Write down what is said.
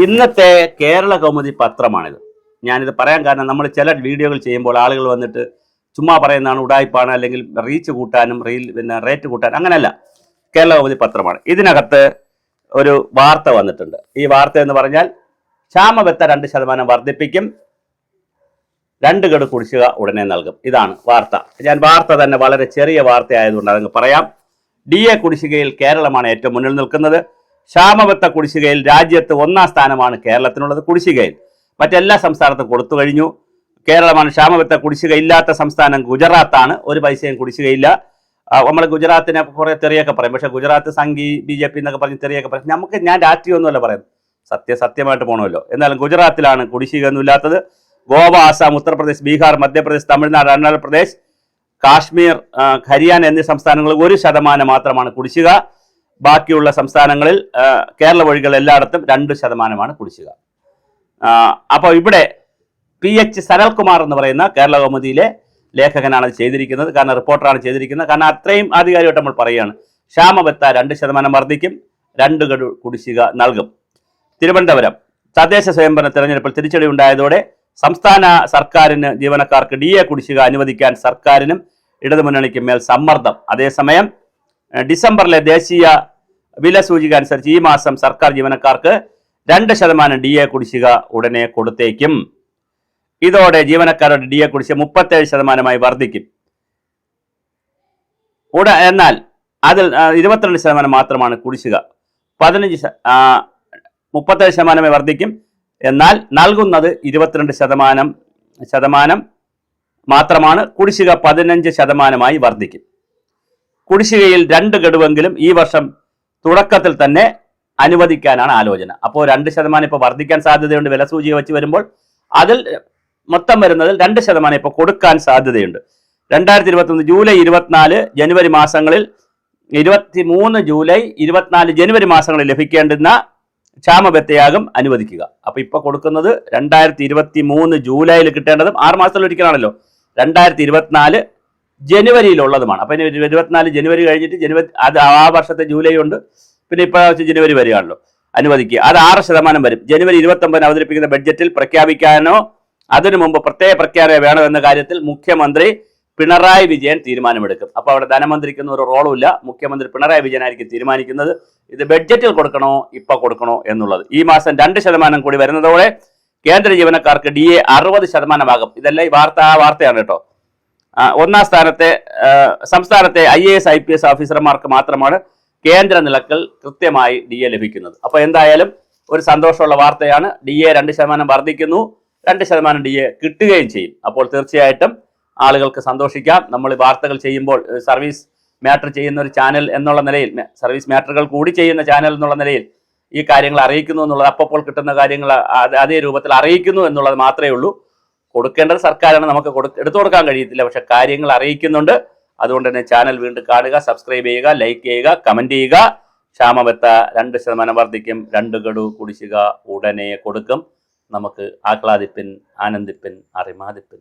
ഇന്നത്തെ കേരള കൗമുദി പത്രമാണിത്. ഞാനിത് പറയാൻ കാരണം നമ്മൾ ചില വീഡിയോകൾ ചെയ്യുമ്പോൾ ആളുകൾ വന്നിട്ട് ചുമ്മാ പറയുന്നതാണ് ഉടായ്പാണ് അല്ലെങ്കിൽ റീച്ച് കൂട്ടാനും റീൽ പിന്നെ റേറ്റ് കൂട്ടാനും അങ്ങനെയല്ല. കേരള കൗമുദി പത്രമാണ്. ഇതിനകത്ത് ഒരു വാർത്ത വന്നിട്ടുണ്ട്. ഈ വാർത്ത എന്ന് പറഞ്ഞാൽ ക്ഷാമബത്ത രണ്ട് ശതമാനം വർദ്ധിപ്പിക്കും. രണ്ട് ഗഡു കുടിശ്ശിക ഉടനെ നൽകും. ഇതാണ് വാർത്ത. ഞാൻ വാർത്ത തന്നെ വളരെ ചെറിയ വാർത്ത ആയതുകൊണ്ട് അതങ്ങ് പറയാം. ഡി എ കുടിശ്ശികയിൽ കേരളമാണ് ഏറ്റവും മുന്നിൽ നിൽക്കുന്നത്. ക്ഷാമബത്ത കുടിശ്ശികയിൽ രാജ്യത്ത് ഒന്നാം സ്ഥാനമാണ് കേരളത്തിനുള്ളത് കുടിശ്ശികയിൽ. മറ്റെല്ലാ സംസ്ഥാനത്തും കൊടുത്തു കഴിഞ്ഞു. കേരളമാണ് ക്ഷാമബത്ത കുടിശ്ശിക ഇല്ലാത്ത സംസ്ഥാനം ഗുജറാത്താണ്. ഒരു പൈസയും കുടിശ്ശികയില്ല. നമ്മൾ ഗുജറാത്തിനെ കുറെ തെറിയൊക്കെ പറയും. പക്ഷേ ഗുജറാത്ത് സംഘി ബി ജെ പി എന്നൊക്കെ പറഞ്ഞ് തെറിയൊക്കെ പറയും. നമുക്ക് ഞാൻ രാഷ്ട്രീയമൊന്നുമല്ല പറയുന്നത്. സത്യ സത്യമായിട്ട് പോകണമല്ലോ എന്നാലും ഗുജറാത്തിലാണ് കുടിശ്ശിക ഒന്നും ഇല്ലാത്തത്. ഗോവ ആസാം ഉത്തർപ്രദേശ് ബീഹാർ മധ്യപ്രദേശ് തമിഴ്നാട് അരുണാചൽ പ്രദേശ് കാശ്മീർ ഹരിയാന എന്നീ സംസ്ഥാനങ്ങളിൽ ഒരു ശതമാനം മാത്രമാണ് കുടിശ്ശിക. ബാക്കിയുള്ള സംസ്ഥാനങ്ങളിൽ കേരള വഴികൾ എല്ലായിടത്തും രണ്ട് ശതമാനമാണ് കുടിശ്ശിക. അപ്പോൾ ഇവിടെ പി എച്ച് സരൽകുമാർ എന്ന് പറയുന്ന കേരള കൗമുദിയിലെ ലേഖകനാണ് ചെയ്തിരിക്കുന്നത്. കാരണം റിപ്പോർട്ടറാണ് ചെയ്തിരിക്കുന്നത്. കാരണം അത്രയും ആധികാരികമായിട്ട് നമ്മൾ പറയുകയാണ്. ക്ഷാമബത്ത രണ്ട് ശതമാനം വർദ്ധിക്കും രണ്ട് ഗഡു കുടിശ്ശിക നൽകും. തിരുവനന്തപുരം തദ്ദേശ സ്വയംഭരണ തെരഞ്ഞെടുപ്പിൽ തിരിച്ചടി ഉണ്ടായതോടെ സംസ്ഥാന സർക്കാരിന് ജീവനക്കാർക്ക് ഡി എ കുടിശ്ശിക അനുവദിക്കാൻ സർക്കാരിനും ഇടതുമുന്നണിക്കും മേൽ സമ്മർദ്ദം. അതേസമയം ഡിസംബറിലെ ദേശീയ വില സൂചിക അനുസരിച്ച് ഈ മാസം സർക്കാർ ജീവനക്കാർക്ക് രണ്ട് ശതമാനം ഡി എ കുടിശ്ശിക ഉടനെ കൊടുത്തേക്കും. ഇതോടെ ജീവനക്കാരുടെ ഡി എ കുടിശ്ശിക മുപ്പത്തേഴ് ശതമാനമായി വർദ്ധിക്കും. ഉട എന്നാൽ അതിൽ ഇരുപത്തിരണ്ട് ശതമാനം മാത്രമാണ് കുടിശ്ശിക. പതിനഞ്ച് മുപ്പത്തേഴ് ശതമാനമായി വർദ്ധിക്കും. എന്നാൽ നൽകുന്നത് ഇരുപത്തിരണ്ട് ശതമാനം ശതമാനം മാത്രമാണ്. കുടിശ്ശിക പതിനഞ്ച് ശതമാനമായി വർദ്ധിക്കും. കുടിശ്ശികയിൽ രണ്ട് ഗഡുവെങ്കിലും ഈ വർഷം തുടക്കത്തിൽ തന്നെ അനുവദിക്കാനാണ് ആലോചന. അപ്പോൾ രണ്ട് ശതമാനം ഇപ്പോൾ വർദ്ധിക്കാൻ സാധ്യതയുണ്ട് വില സൂചിക വെച്ച് വരുമ്പോൾ അതിൽ മൊത്തം വരുന്നതിൽ രണ്ട് ശതമാനം ഇപ്പോൾ കൊടുക്കാൻ സാധ്യതയുണ്ട്. രണ്ടായിരത്തി ഇരുപത്തൊന്ന് ജൂലൈ ഇരുപത്തിനാല് ജനുവരി മാസങ്ങളിൽ ഇരുപത്തി മൂന്ന് ജൂലൈ ഇരുപത്തിനാല് ജനുവരി മാസങ്ങളിൽ ലഭിക്കേണ്ടുന്ന ക്ഷാമബത്തയാകും അനുവദിക്കുക. അപ്പൊ ഇപ്പൊ കൊടുക്കുന്നത് രണ്ടായിരത്തി ഇരുപത്തി മൂന്ന് ജൂലൈയിൽ കിട്ടേണ്ടതും ആറ് മാസത്തിൽ ഒരിക്കലാണല്ലോ. രണ്ടായിരത്തി ഇരുപത്തിനാല് ജനുവരിയിലുള്ളതുമാണ്. അപ്പൊ ഇരുപത്തിനാല് ജനുവരി കഴിഞ്ഞിട്ട് ജനുവരി അത് ആ വർഷത്തെ ജൂലൈ ഉണ്ട്. പിന്നെ ഇപ്രാവശ്യം ജനുവരി വരികയാണല്ലോ അനുവദിക്കുക. അത് ആറ് ശതമാനം വരും. ജനുവരി ഇരുപത്തി ഒമ്പതിന് അവതരിപ്പിക്കുന്ന ബഡ്ജറ്റിൽ പ്രഖ്യാപിക്കാനോ അതിനു മുമ്പ് പ്രത്യേക പ്രഖ്യാപനം വേണോ എന്ന കാര്യത്തിൽ മുഖ്യമന്ത്രി പിണറായി വിജയൻ തീരുമാനമെടുക്കും. അപ്പോൾ അവിടെ ധനമന്ത്രിക്കൊന്നും ഒരു റോളുമില്ല മുഖ്യമന്ത്രി പിണറായി വിജയനായിരിക്കും തീരുമാനിക്കുന്നത്. ഇത് ബഡ്ജറ്റിൽ കൊടുക്കണോ ഇപ്പൊ കൊടുക്കണോ എന്നുള്ളത്. ഈ മാസം രണ്ട് ശതമാനം കൂടി വരുന്നതോടെ കേന്ദ്ര ജീവനക്കാർക്ക് ഡി എ അറുപത് ശതമാനമാകും. ഇതല്ല ഈ വാർത്ത ആ വാർത്തയാണ് കേട്ടോ. ഒന്നാം സ്ഥാനത്തെ സംസ്ഥാനത്തെ I A S I P S ഓഫീസർമാർക്ക് മാത്രമാണ് കേന്ദ്ര നിലക്കൽ കൃത്യമായി ഡി എ ലഭിക്കുന്നത്. അപ്പോൾ എന്തായാലും ഒരു സന്തോഷമുള്ള വാർത്തയാണ്. ഡി എ രണ്ട് ശതമാനം വർദ്ധിക്കുന്നു. രണ്ട് ശതമാനം ഡി എ കിട്ടുകയും ചെയ്യും. അപ്പോൾ തീർച്ചയായിട്ടും ആളുകൾക്ക് സന്തോഷിക്കാം. നമ്മൾ വാർത്തകൾ ചെയ്യുമ്പോൾ സർവീസ് മാറ്റർ ചെയ്യുന്ന ഒരു ചാനൽ എന്നുള്ള നിലയിൽ സർവീസ് മാറ്ററുകൾ കൂടി ചെയ്യുന്ന ചാനൽ എന്നുള്ള നിലയിൽ ഈ കാര്യങ്ങൾ അറിയിക്കുന്നു എന്നുള്ളത് അപ്പോൾ കിട്ടുന്ന കാര്യങ്ങൾ അതേ രൂപത്തിൽ അറിയിക്കുന്നു എന്നുള്ളത് മാത്രമേ ഉള്ളൂ. കൊടുക്കേണ്ടത് സർക്കാരാണ് നമുക്ക് എടുത്തു കൊടുക്കാൻ കഴിയത്തില്ല. പക്ഷെ കാര്യങ്ങൾ അറിയിക്കുന്നുണ്ട്. അതുകൊണ്ട് തന്നെ ചാനൽ വീണ്ടും കാണുക സബ്സ്ക്രൈബ് ചെയ്യുക ലൈക്ക് ചെയ്യുക കമന്റ് ചെയ്യുക. ക്ഷാമബത്ത രണ്ട് ശതമാനം വർദ്ധിക്കും. രണ്ട് ഗഡു കുടിശ്ശിക ഉടനെ കൊടുക്കും. നമുക്ക് ആഹ്ലാദിപ്പിൻ ആനന്ദിപ്പിൻ അറിമാദിപ്പിൻ.